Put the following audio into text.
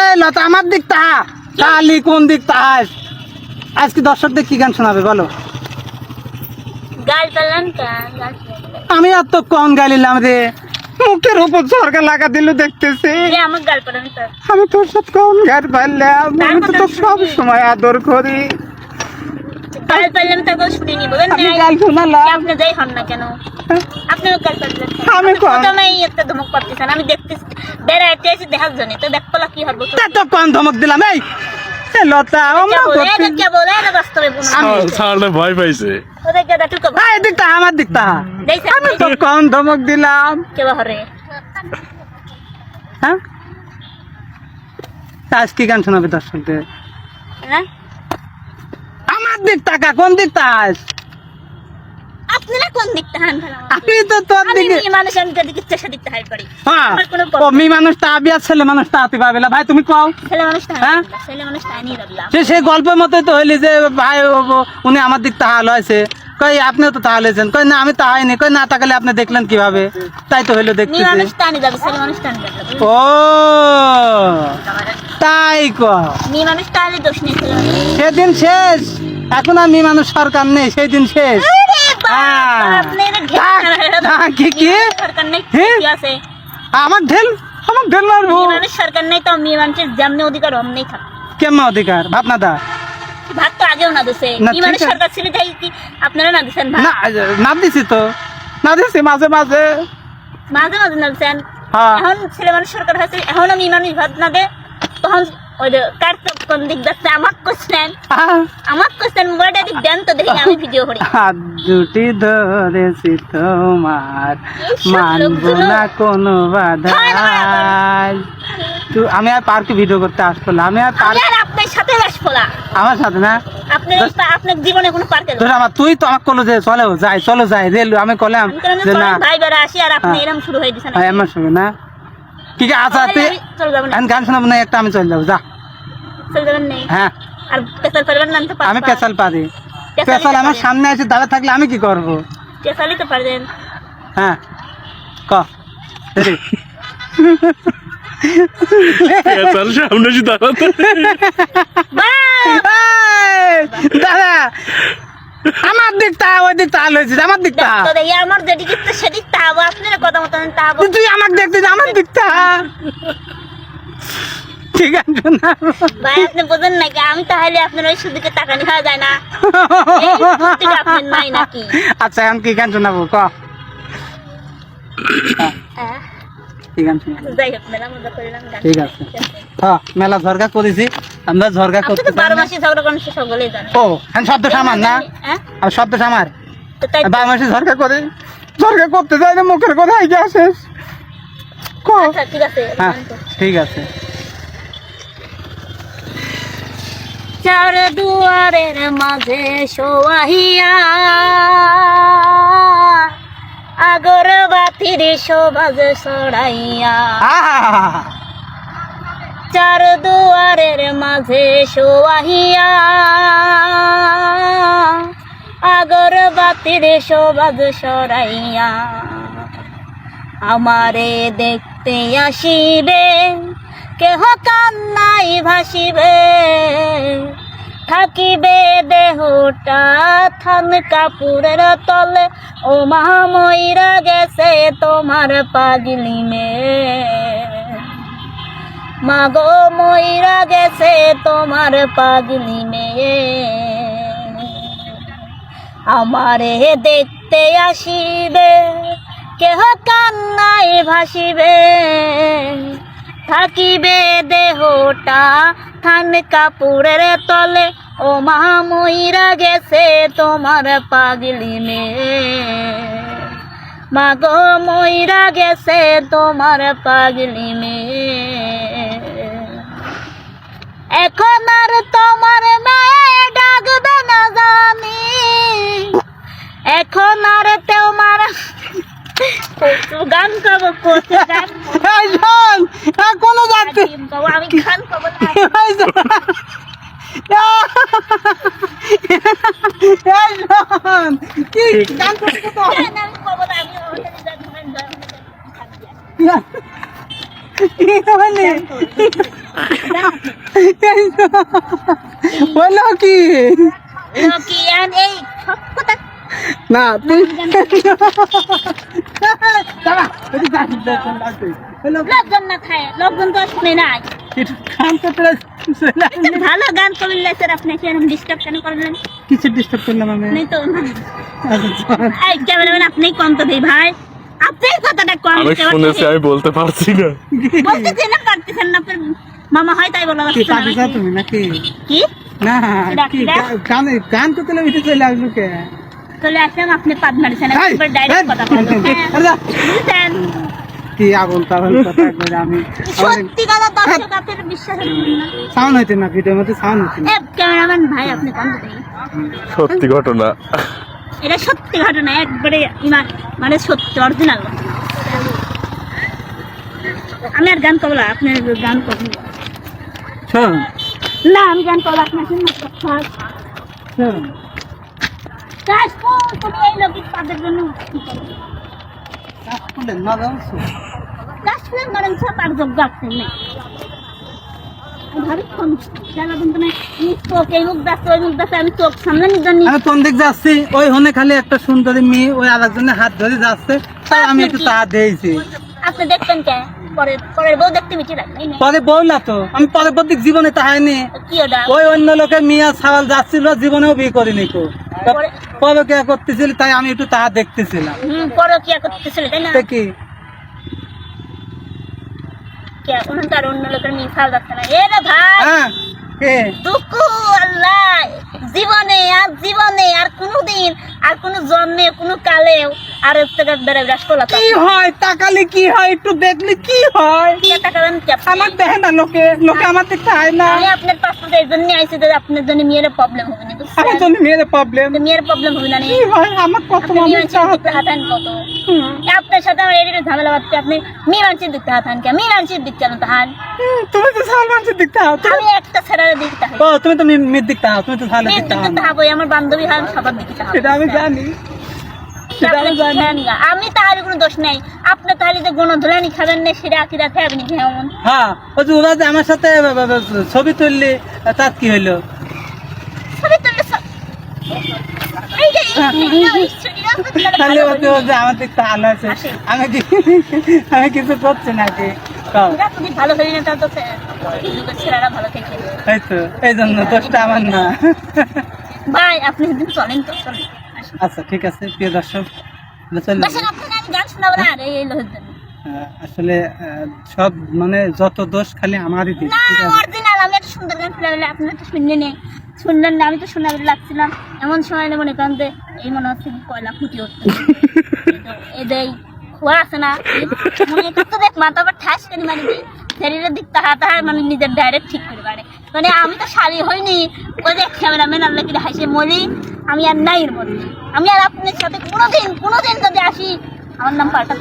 এই লতা আমার দিক তাহা কালি কোন দিক তাহাস আজকে দর্শকদের কি গান শোনাবে বলো? আমি আর তো কম গালিলাম রে? মুখের উপর সরকার লাগা দিল দেখতেছি। আমি তোর সাথে কম গান পারলাম আমি তো তোর সব সময় আদর করি। গাল গাল শোনালাম। আপনি যাই হন না কেন? আপনিও পেলেন আমি কম। একটা ধমক পাচ্ছেন আমি দেখতেছি। বেড়াইতে এসে দেখার জন্য। তো দেখো কি হব তা তো কম ধমক দিলাম এই। লতা আমার ভয় পাইছে। টুকো আমি তো কম ধমক দিলাম। হ্যাঁ? তা কি গান শোনাবে দর্শকদের? হ্যাঁ? আমার দিক তাকা কোন দিক তাস আপনারা কোন দিকটা হান আমি তো তোর দিকে মেয়ে মানুষ আমি দিকে চেষ্টা দিতে হাই পারি হ্যাঁ। আমার ও মেয়ে মানুষ তা আবিয়া ছেলে মানুষ তা আতি পাবে ভাই তুমি কও। ছেলে মানুষটা হ্যাঁ? হ্যাঁ ছেলে মানুষটা নিয়ে রাখলাম সে সেই গল্পের মতোই তো হইলি যে ভাই ও- ও- উনি আমার দিক তাহাল হয়েছে। কই আপনিও তো তাহাল হয়েছেন। কই না আমি তাহাইনি কই না তাকালে আপনি দেখলেন কীভাবে? তাই তো হইল রাখলাম ও। তাই সেদিন শেষ। এখন আর মেয়ে মানুষ সরকার নেই সেই দিন শেষ কি কি? আমার ঢেল আমার ঢেল মারবো সরকার নেই তো মেয়ে মানুষের যেমনি অধিকার অমনি থাকে। কেমন অধিকার? ভাবনা দা? ভাত তো আগেও না দিছে। আছে। সরকার ছিল তাই কি আপনারা না দিছেন ভাত? না না দিছি তো। না দিছি মাঝে মাঝে। মাঝে মাঝে না দিছেন? হ্যাঁ। এখন ছেলে মানুষ সরকার হয়েছে এখনও মানুষ ভাত না দে তখন ওই যে কোন দিক যাচ্ছে আমাক কোশ্চেন। আমাক কোশ্চেন মোবাইলটা দিক দেন তো দেখি আমি ভিডিও করি। হাত দুটি ধরেছি তোমার মানব না কোনো বাধা। হয় তুই আমি আর পার্কে ভিডিও করতে আসব না আমি আর পার্ক আপনার সাথে আসফলা আমার সাথে না? আপনার জীবনে কোনো পার্কে আমার তুই তো আমার কলো যে চলো যাই চলো যাই রেল আমি কলাম যে না। ভাই বেড়া আসি আর আপনি হ্যাঁ। এরকম শুরু হয়ে দিছেন। হ্যাঁ, আমার সঙ্গে না। কি কি আচ্ছা তুই চলে যাবেন এখন গান শোনাবো না একটা আমি চলে যাব যা। হ্যাঁ। আর পেশাল পারবেন না তো আমি পেশাল পারি। পেশাল আমার সামনে এসে দাঁড়া থাকলে আমি কি করব? পেশালই তো হ্যাঁ। ক? সামনে এসে দাদা আমার দিক তা ওই দিক তা লইছিস আমার দিক তা আমার যেদিক ইচ্ছে সেদিক তাহাবো আপনার কথা মতন তুই আমাকে দেখছিস আমার দিক তা ঠিক আছে না। ভাই আপনি বোঝেন নাকি আমি তাহলে আপনার ওই সুদিকে টাকা নেওয়া যায় না। আপনার নাই নাকি? আচ্ছা এখন কি গান শোনাবো? ক। হ্যাঁ, মেলা ঠিক আছে। হ্যাঁ ঝরকা করেছি আমরা ঝরকা করতে বারো মাসে ঝগড়া করেন সকলেই জানে। ও এখন শব্দ সামান না? হ্যাঁ? আর শব্দ সামার? বারো মাসে ঝরকা করে ঝরকা করতে যাই না মুখের কথা আগে আসিস আচ্ছা ঠিক আছে হ্যাঁ। ঠিক আছে। চার দুয়ারের মাঝে সোয়াহিয়া। আগর বাতির শোভাজ সরাইয়া। চার দুয়ারের মাঝে সোয়াহিয়া। আগর বাতির শোভাজ সরাইয়া। আমারে দেখতে আসিবে। কেহ কান্নাই ভাসিবে, থাকিবে দেহটা থান কাপুরের তলে। ও মহাময়রা গেছে তোমার পাগলি মে মাগো ময়রা গেছে তোমার পাগলি মেয়ে। আমারে দেখতে আসিবে, কেহ কান্নাই ভাসিবে। থাকিবে দেহটা থান কাপুরের তলে। ও মহাময়রা গেছে তোমার পাগলি মেয়ে। মাগো ময়রা গেছে তোমার পাগলি মেয়ে। যাচ্ছে গাবো, গাবো, আমি গান গাবো না। এই শোন। এই শোন, কি গান করছ তো? গান আমি গাবো না, আমি ওখানে গান গান গান গান গান গান। কি হইলে? বলল লোকজন না খায় লোকজন তো শুনে নাই। গান করতে চলে ভালো গান করলে স্যার আপনি এরকম ডিস্টার্ব কেন করলেন কিছু ডিস্টার্ব করলাম আমি? নেই তো। আচ্ছা, এই ক্যামেরাম্যান আপনি কম তো দেই ভাই। আপনি কথাটা কম আমি শুনেছি আমি বলতে পারছি না। বলতেছেন না পারতেছেন না আপনার মামা হয় তাই বলা কি? তুমি নাকি? কি? না। গান গান করতে আসলো কে? চলে আসলাম আপনি পাদ মারিছেন একবার ডাইরেক্ট কথা বলবেন এই, হ্যাঁ, কি আগুন তাহলে কথা আমি? সত্যি কথা দর্শক আপনার বিশ্বাস করবেন না। সাউন্ড হইতে না ভিডিওর মধ্যে সাউন্ড হইতে না। ক্যামেরাম্যান ভাই আপনি তো সত্যি ঘটনা। এটা সত্যি ঘটনা একবারে মানে সত্যি অরিজিনাল আমি আর গান করব আপনি গান করবেন শোন। না আমি গান করব আপনার তুমি এই লোকের জন্য। কাশফুলের যোগ্য আছে না আমি ওই দিক যাচ্ছি হনে খালি একটা সুন্দরী মেয়ে ওই আরেকজনের হাত ধরে যাচ্ছে তাই আমি একটু তা দিয়েছি। আপনি দেখবেন কে? পরের বউ দেখতে মিটি লাগে এই নে। তো আমি জীবনে তাহাইনি ওই অন্য লোকের মিয়া ছাওয়াল যাচ্ছিল জীবনেও বিয়ে করিনি কো। পরে- পরে করতেছিল তাই আমি একটু তাহা দেখতেছিলাম। হুম করতেছিল তাই না? দেখি এখন তো আর অন্য লোকের মেয়ে খাওয়া যাচ্ছে না। এ ভাই! হ্যাঁ আল্লাহ! জীবনে আর জীবনে আর কোনোদিন আর কোনো জন্মে কোনো কালেও আর বেড়ে কি হয়? তাকালে কি হয়? একটু দেখলে কি হয়? আমার দেখে না লোকে লোকে আমার দেখতে হয় না। আমি আপনার পাসপোর্ট এই জন্য আইসি যে আপনার জন্য মেয়ের প্রবলেম হবে না বুঝছেন? আমার জন্য মেয়ের প্রবলেম মেয়ের প্রবলেম হবে না কি হয়? আমার কত মানুষ মানুষের হাতান কত? আপনার সাথে আমার ঝামেলা আপনি মেয়ে মানুষের দিকতে হাতান কে মেয়ে মানুষের দিক কেন তাহান তুমি তো সাল মানুষের দেখতে হও আমি একটা ছেড়ার তুমি তো মেয়ের দেখতে হও তুমি তো দেখতে হও। তাহাবই আমার বান্ধবী হয় সবার সেটা আমি জানি। আমি তাহারি কোনো দোষ নাই। আপনার তাহারি যে গুণ ধুলানি খাবেন না সেটা আকি রাখে আপনি কেমন হ্যাঁ ওই যে ওরা যে আমার সাথে ছবি তুললি তার কি হইল? ছবি তুললে তাহলে। ও যে আমার দিকটা আলো আছে। আমি কি আমি কিছু করছি নাকি? ভালো হই না তা তো এই ছেলেরা ভালো থেকে এই তো এই জন্য দোষটা আমার না। ভাই আপনি সেদিন চলেন তো চলেন। আচ্ছা ঠিক আছে প্রিয় দর্শক এই এই আসলে সব মানে যত দোষ খালি আমারই দিক না ঠিক আছে? অরিজিনাল আমি একটা সুন্দর গান শুনে আপনি তো শুনলেন শুনলেন না আমি তো শোনা লাগছিলাম। এমন সময় মনে করেন যে এই মনে হচ্ছে কয়লা ফুটি উঠছে। এদের খোয়া আছে না এই মনে করতে দেখ মাথা আবার ঠাস করে মানে দিই শরীরের দিক তাহা তাহা মানে নিজের ডাইরেক্ট ঠিক করে মানে আমি তো শাড়ি হইনি। ওই যে ক্যামেরাম্যান আল্লাহ কি হাসে মলি? আমি আর নাই এর মধ্যে। আমি আর আপনার সাথে কোনোদিন কোনোদিন যদি আসি, আমার নাম পাল্টা